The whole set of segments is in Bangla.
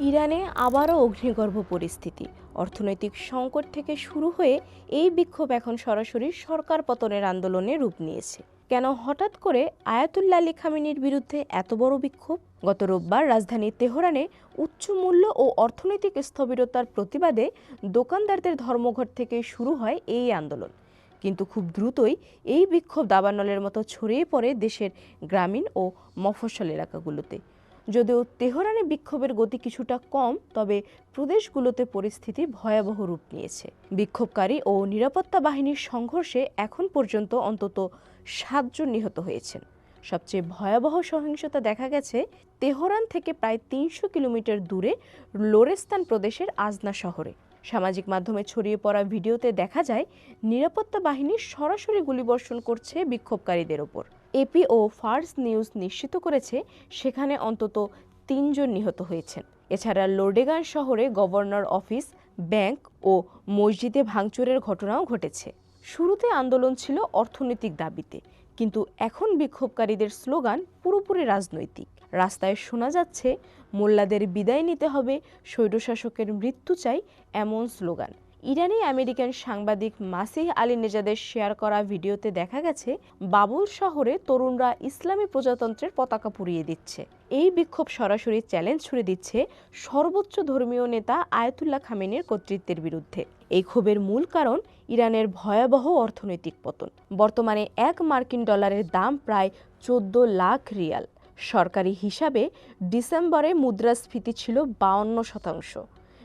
ইরানে আবারও অগ্নিগর্ভ পরিস্থিতি। অর্থনৈতিক সংকট থেকে শুরু হয়ে এই বিক্ষোভ এখন সরাসরি সরকার পতনের আন্দোলনে রূপ নিয়েছে। কেন হঠাৎ করে আয়াতুল্লা আলী খামিনির বিরুদ্ধে এত বড় বিক্ষোভ? গত রোববার রাজধানী তেহরানে উচ্চ মূল্য ও অর্থনৈতিক স্থবিরতার প্রতিবাদে দোকানদারদের ধর্মঘট থেকে শুরু হয় এই আন্দোলন। কিন্তু খুব দ্রুতই এই বিক্ষোভ দাবানলের মতো ছড়িয়ে পড়ে দেশের গ্রামীণ ও মফস্বল এলাকাগুলোতে। যদিও তেহরানে বিক্ষোভের গতি কিছুটা কম, তবে প্রদেশগুলোতে পরিস্থিতি ভয়াবহ রূপ নিয়েছে। বিক্ষোভকারী ও নিরাপত্তা বাহিনীর সংঘর্ষে এখন পর্যন্ত অন্তত সাতজন নিহত হয়েছেন। সবচেয়ে ভয়াবহ সহিংসতা দেখা গেছে তেহরান থেকে প্রায় তিনশো কিলোমিটার দূরে লোরেস্তান প্রদেশের আজনা শহরে। সামাজিক মাধ্যমে ছড়িয়ে পড়া ভিডিওতে দেখা যায়, নিরাপত্তা বাহিনী সরাসরি গুলিবর্ষণ করছে বিক্ষোভকারীদের ওপর। এপি ও ফার্স নিউজ নিশ্চিত করেছে, সেখানে অন্তত তিনজন নিহত হয়েছেন। এছাড়া লোডেগান শহরে গভর্নর অফিস, ব্যাংক ও মসজিদে ভাঙচুরের ঘটনাও ঘটেছে। শুরুতে আন্দোলন ছিল অর্থনৈতিক দাবিতে। কিন্তু এখন বিক্ষোভকারীদের স্লোগান পুরোপুরি রাজনৈতিক। রাস্তায় শোনা যাচ্ছে, মোল্লাদের বিদায় নিতে হবে, স্বৈরশাসকের মৃত্যু চাই এমন স্লোগান। ইরানি আমেরিকান সাংবাদিক মাসিহ আলী নেজাদের শেয়ার করা ভিডিওতে দেখা গেছে, বাবুল শহরে তরুণরা ইসলামী প্রজাতন্ত্রের পতাকা পুড়িয়ে দিচ্ছে। এই বিক্ষোভ সরাসরি চ্যালেঞ্জ ছুড়ে দিচ্ছে সর্বোচ্চ ধর্মীয় নেতা আয়াতুল্লাহ খামেনের কর্তৃত্বের বিরুদ্ধে। এই ক্ষোভের মূল কারণ ইরানের ভয়াবহ অর্থনৈতিক পতন। বর্তমানে এক মার্কিন ডলারের দাম প্রায় চোদ্দ লাখ রিয়াল। সরকারি হিসাবে ডিসেম্বরে মুদ্রাস্ফীতি ছিল বাউন্ন শতাংশ।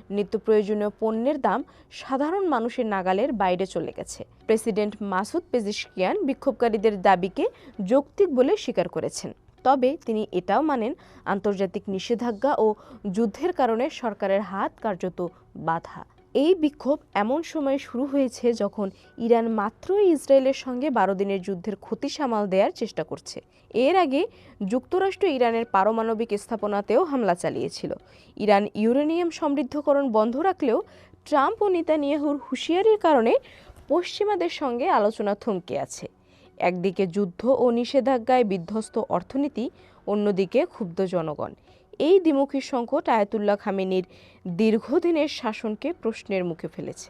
নিত্য প্রয়োজনীয় পণ্যের দাম সাধারণ মানুষের নাগালের বাইরে চলে গেছে। প্রেসিডেন্ট মাসুদ পেজিশকিয়ান বিক্ষোভকারীদের দাবিকে যৌক্তিক বলে স্বীকার করেছেন। তবে তিনি এটাও মানেন, আন্তর্জাতিক নিষেধাজ্ঞা ও যুদ্ধের কারণে সরকারের হাত কার্যত বাধা। এই বিক্ষোভ এমন সময় শুরু হয়েছে যখন ইরান মাত্রই ইসরায়েলের সঙ্গে বারো দিনের যুদ্ধের ক্ষতি সামাল দেওয়ার চেষ্টা করছে। এর আগে যুক্তরাষ্ট্র ইরানের পারমাণবিক স্থাপনাতেও হামলা চালিয়েছিল। ইরান ইউরেনিয়াম সমৃদ্ধকরণ বন্ধ রাখলেও ট্রাম্প ও নেতানিয়াহুর হুঁশিয়ারির কারণে পশ্চিমাদের সঙ্গে আলোচনা থমকে আছে। একদিকে যুদ্ধ ও নিষেধাজ্ঞায় বিধ্বস্ত অর্থনীতি, অন্যদিকে ক্ষুব্ধ জনগণ। এই দ্বিমুখী সংকট আয়াতুল্লাহ খামেনির দীর্ঘদিনের শাসনকে প্রশ্নের মুখে ফেলেছে।